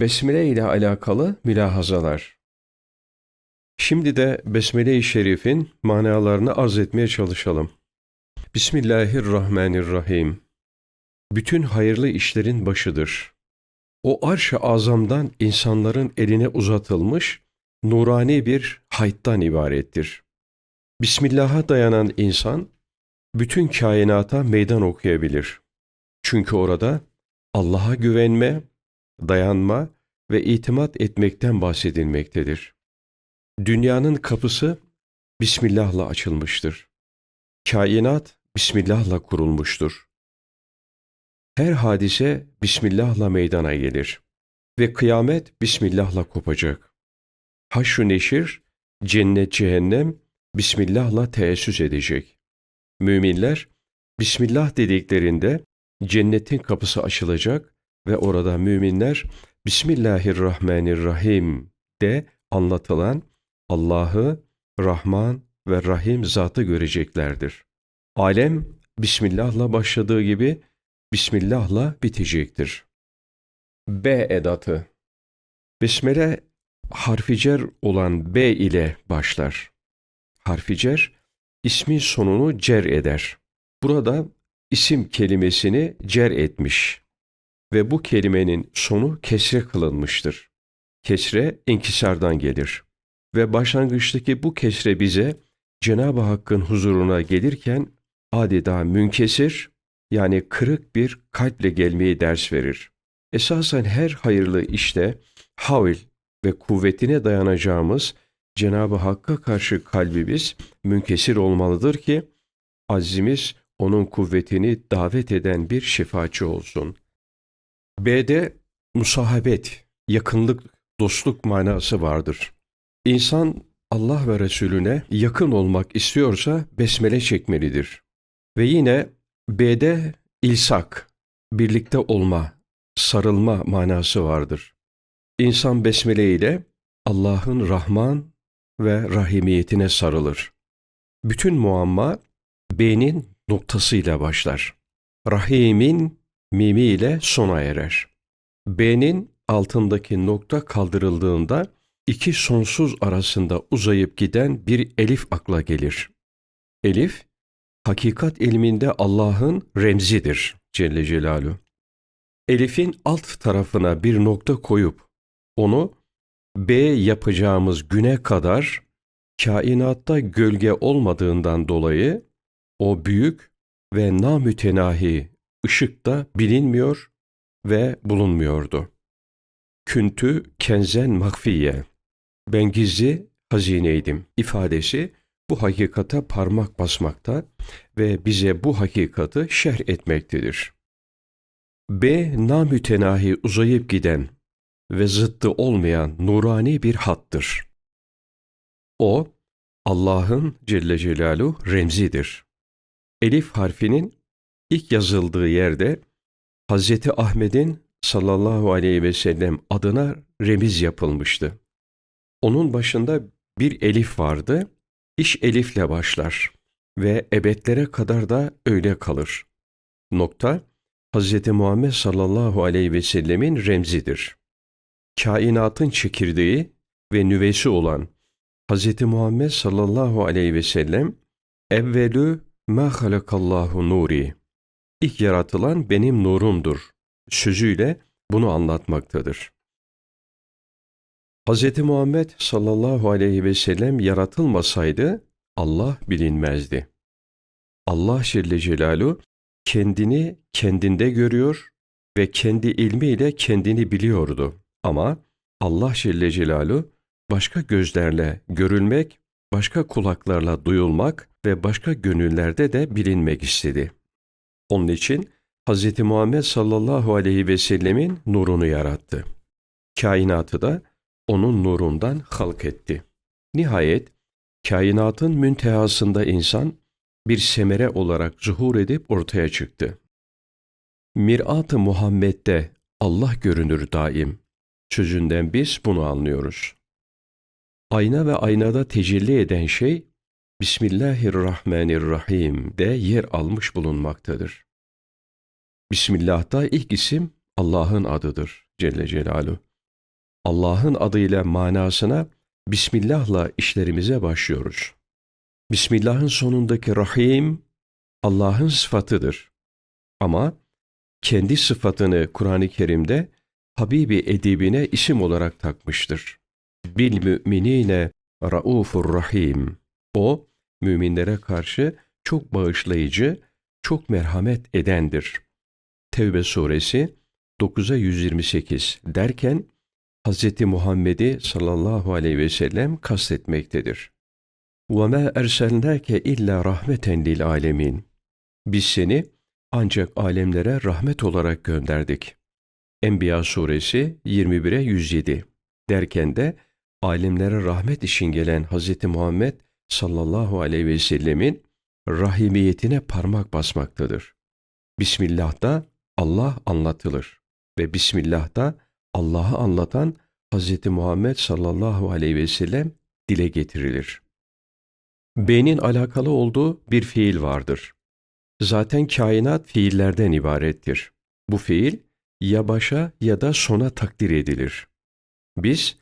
Besmele ile alakalı mülahazalar. Şimdi de Besmele-i Şerif'in manalarını arz etmeye çalışalım. Bismillahirrahmanirrahim. Bütün hayırlı işlerin başıdır. O arş-ı azamdan insanların eline uzatılmış nurani bir hayttan ibarettir. Bismillah'a dayanan insan bütün kainata meydan okuyabilir. Çünkü orada Allah'a güvenme, dayanma ve itimat etmekten bahsedilmektedir. Dünyanın kapısı Bismillah'la açılmıştır. Kainat Bismillah'la kurulmuştur. Her hadise Bismillah'la meydana gelir ve kıyamet Bismillah'la kopacak. Haşr-ı neşir, cennet cehennem Bismillah'la teessüs edecek. Müminler Bismillah dediklerinde cennetin kapısı açılacak ve orada müminler Bismillahirrahmanirrahim de anlatılan Allah'ı Rahman ve Rahim zatı göreceklerdir. Alem Bismillah'la başladığı gibi Bismillah'la bitecektir. B edatı Besmele harficer olan B ile başlar. Harficer ismin sonunu cer eder. Burada isim kelimesini cer etmiş ve bu kelimenin sonu kesre kılınmıştır. Kesre inkisardan gelir ve başlangıçtaki bu kesre bize Cenab-ı Hakk'ın huzuruna gelirken adeta münkesir yani kırık bir kalple gelmeyi ders verir. Esasen her hayırlı işte havl ve kuvvetine dayanacağımız Cenab-ı Hakk'a karşı kalbimiz münkesir olmalıdır ki azimiz onun kuvvetini davet eden bir şifaçı olsun. B'de musahabet, yakınlık, dostluk manası vardır. İnsan Allah ve Resulüne yakın olmak istiyorsa besmele çekmelidir. Ve yine B'de ilsak, birlikte olma, sarılma manası vardır. İnsan besmele ile Allah'ın Rahman ve Rahimiyetine sarılır. Bütün muamma B'nin noktasıyla başlar. Rahim'in mimi ile sona erer. B'nin altındaki nokta kaldırıldığında iki sonsuz arasında uzayıp giden bir elif akla gelir. Elif, hakikat ilminde Allah'ın remzidir Celle Celaluhu. Elif'in alt tarafına bir nokta koyup onu B yapacağımız güne kadar kainatta gölge olmadığından dolayı o büyük ve namütenahi ışıkta bilinmiyor ve bulunmuyordu. Küntü kenzen makfiye. Ben gizli hazineydim ifadesi bu hakikate parmak basmakta ve bize bu hakikati şerh etmektedir. B namütenahi uzayıp giden ve zıttı olmayan nurani bir hattır. O Allah'ın Celle Celaluhu remzidir. Elif harfinin ilk yazıldığı yerde Hazreti Ahmet'in sallallahu aleyhi ve sellem adına remiz yapılmıştı. Onun başında bir elif vardı. İş elifle başlar ve ebedlere kadar da öyle kalır. Nokta, Hz. Muhammed sallallahu aleyhi ve sellemin remzidir. Kainatın çekirdeği ve nüvesi olan Hz. Muhammed sallallahu aleyhi ve sellem evvelü ma halakallahu nuri İlk yaratılan benim nurumdur sözüyle bunu anlatmaktadır. Hz. Muhammed sallallahu aleyhi ve sellem yaratılmasaydı Allah bilinmezdi. Allah Celle Celaluhu kendini kendinde görüyor ve kendi ilmiyle kendini biliyordu. Ama Allah Celle Celaluhu başka gözlerle görülmek, başka kulaklarla duyulmak ve başka gönüllerde de bilinmek istedi. Onun için Hz. Muhammed sallallahu aleyhi ve sellemin nurunu yarattı. Kainatı da onun nurundan halk etti. Nihayet kainatın müntehasında insan bir semere olarak zuhur edip ortaya çıktı. Mirat-ı Muhammed'de Allah görünür daim. Sözünden biz bunu anlıyoruz. Ayna ve aynada tecelli eden şey Bismillahirrahmanirrahim de yer almış bulunmaktadır. Bismillah'ta ilk isim Allah'ın adıdır Celle Celaluhu. Allah'ın adıyla manasına Bismillah'la işlerimize başlıyoruz. Bismillah'ın sonundaki Rahim Allah'ın sıfatıdır. Ama kendi sıfatını Kur'an-ı Kerim'de Habibi edibine isim olarak takmıştır. Bil müminine raufur rahim. O müminlere karşı çok bağışlayıcı, çok merhamet edendir. Tevbe suresi 9'a 128 derken Hz. Muhammed'i sallallahu aleyhi ve sellem kastetmektedir. وَمَا اَرْسَلْنَاكَ illa rahmeten lil alemin. Biz seni ancak alemlere rahmet olarak gönderdik. Enbiya suresi 21'e 107 derken de alemlere rahmet için gelen Hz. Muhammed sallallahu aleyhi ve sellemin rahimiyetine parmak basmaktadır. Bismillah'ta Allah anlatılır ve Bismillah'ta Allah'ı anlatan Hz. Muhammed sallallahu aleyhi ve sellem dile getirilir. Beynin alakalı olduğu bir fiil vardır. Zaten kainat fiillerden ibarettir. Bu fiil ya başa ya da sona takdir edilir. Biz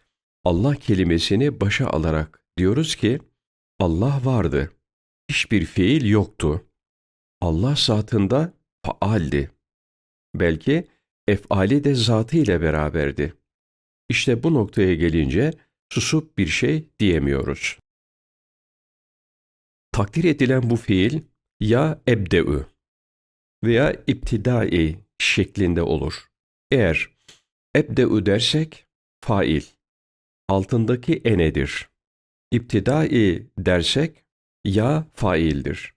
Allah kelimesini başa alarak diyoruz ki Allah vardı. Hiçbir fiil yoktu. Allah zatında faaldi. Belki efali de zatı ile beraberdi. İşte bu noktaya gelince susup bir şey diyemiyoruz. Takdir edilen bu fiil ya ebde'ü veya iptidai şeklinde olur. Eğer ebde'ü dersek fail, altındaki enedir. İptidai dersek ya faildir.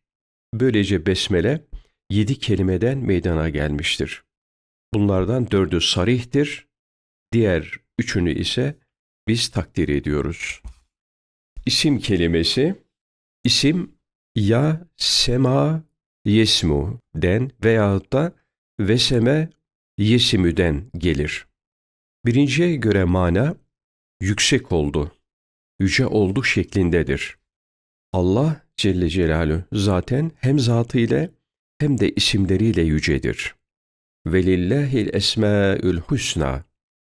Böylece besmele yedi kelimeden meydana gelmiştir. Bunlardan dördü sarihtir, diğer üçünü ise biz takdir ediyoruz. İsim kelimesi, isim ya sema yesmu den veyahut da veseme yesimüden gelir. Birinciye göre mana yüksek oldu, yüce oldu şeklindedir. Allah Celle Celaluhu zaten hem zatı ile hem de isimleriyle yücedir. Velillahil esmaül husna.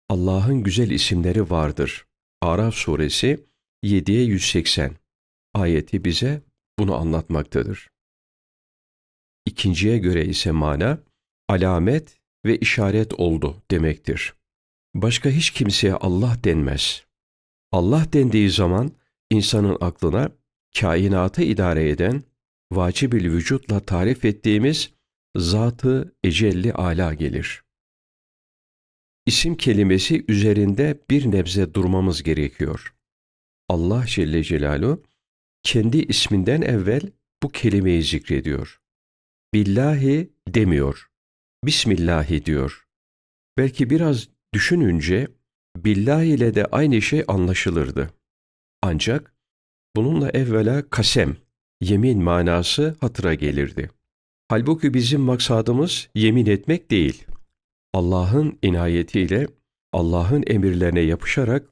Allah'ın güzel isimleri vardır. Araf suresi 7'ye 180 ayeti bize bunu anlatmaktadır. İkinciye göre ise mana alamet ve işaret oldu demektir. Başka hiç kimseye Allah denmez. Allah dendiği zaman insanın aklına kainatı idare eden vacibül vücutla tarif ettiğimiz zatı ecelli ala gelir. İsim kelimesi üzerinde bir nebze durmamız gerekiyor. Allah Celle Celaluhu kendi isminden evvel bu kelimeyi zikrediyor. Billahi demiyor. Bismillahi diyor. Belki biraz düşününce billahi ile de aynı şey anlaşılırdı. Ancak bununla evvela kasem, yemin manası hatıra gelirdi. Halbuki bizim maksadımız yemin etmek değil. Allah'ın inayetiyle, Allah'ın emirlerine yapışarak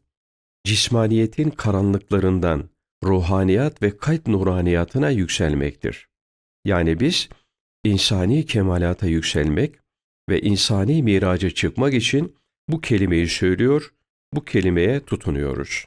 cismaniyetin karanlıklarından ruhaniyat ve kalp nuraniyatına yükselmektir. Yani biz insani kemalata yükselmek ve insani miraca çıkmak için bu kelimeyi söylüyor, bu kelimeye tutunuyoruz.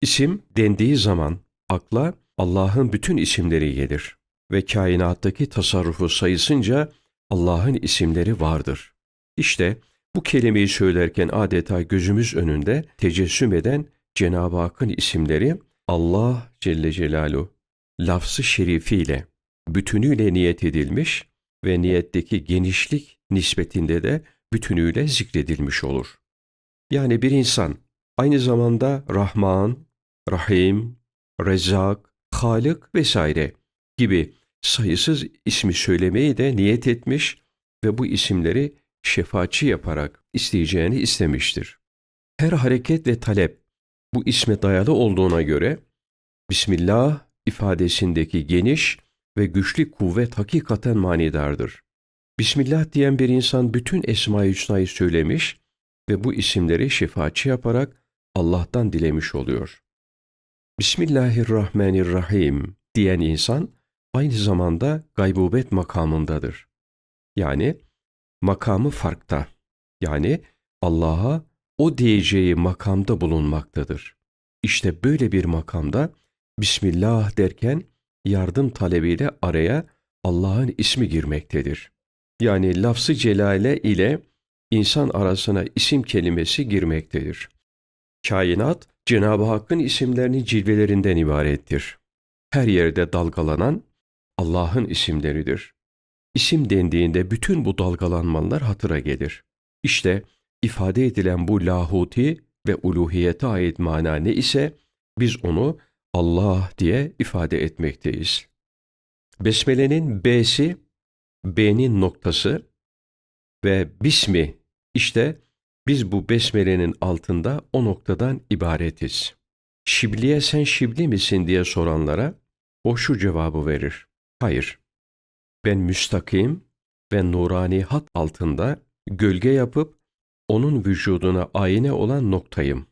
İsim dendiği zaman akla Allah'ın bütün isimleri gelir ve kainattaki tasarrufu sayısınca Allah'ın isimleri vardır. İşte bu kelimeyi söylerken adeta gözümüz önünde tecessüm eden Cenab-ı Hakk'ın isimleri Allah Celle Celaluhu lafzı şerifiyle, bütünüyle niyet edilmiş ve niyetteki genişlik nispetinde de bütünüyle zikredilmiş olur. Yani bir insan aynı zamanda Rahman, Rahim, Rezzak, Halık vesaire gibi sayısız ismi söylemeyi de niyet etmiş ve bu isimleri şefaatçi yaparak isteyeceğini istemiştir. Her hareket ve talep bu isme dayalı olduğuna göre Bismillah ifadesindeki geniş ve güçlü kuvvet hakikaten manidardır. Bismillah diyen bir insan bütün Esma-i Hüsna'yı söylemiş ve bu isimleri şefaatçi yaparak Allah'tan dilemiş oluyor. Bismillahirrahmanirrahim diyen insan aynı zamanda gaybubet makamındadır. Yani makamı farkta. Yani Allah'a o diyeceği makamda bulunmaktadır. İşte böyle bir makamda Bismillah derken yardım talebiyle araya Allah'ın ismi girmektedir. Yani lafzı celale ile insan arasına isim kelimesi girmektedir. Kainat, Cenab-ı Hakk'ın isimlerinin cilvelerinden ibarettir. Her yerde dalgalanan Allah'ın isimleridir. İsim dendiğinde bütün bu dalgalanmalar hatıra gelir. İşte ifade edilen bu lahuti ve uluhiyete ait mana ne ise biz onu Allah diye ifade etmekteyiz. Besmele'nin B'si, B'nin noktası ve Bismi işte biz bu besmelenin altında o noktadan ibaretiz. Şibliye sen şibli misin diye soranlara o şu cevabı verir. Hayır. Ben müstakim ve nurani hat altında gölge yapıp onun vücuduna ayine olan noktayım.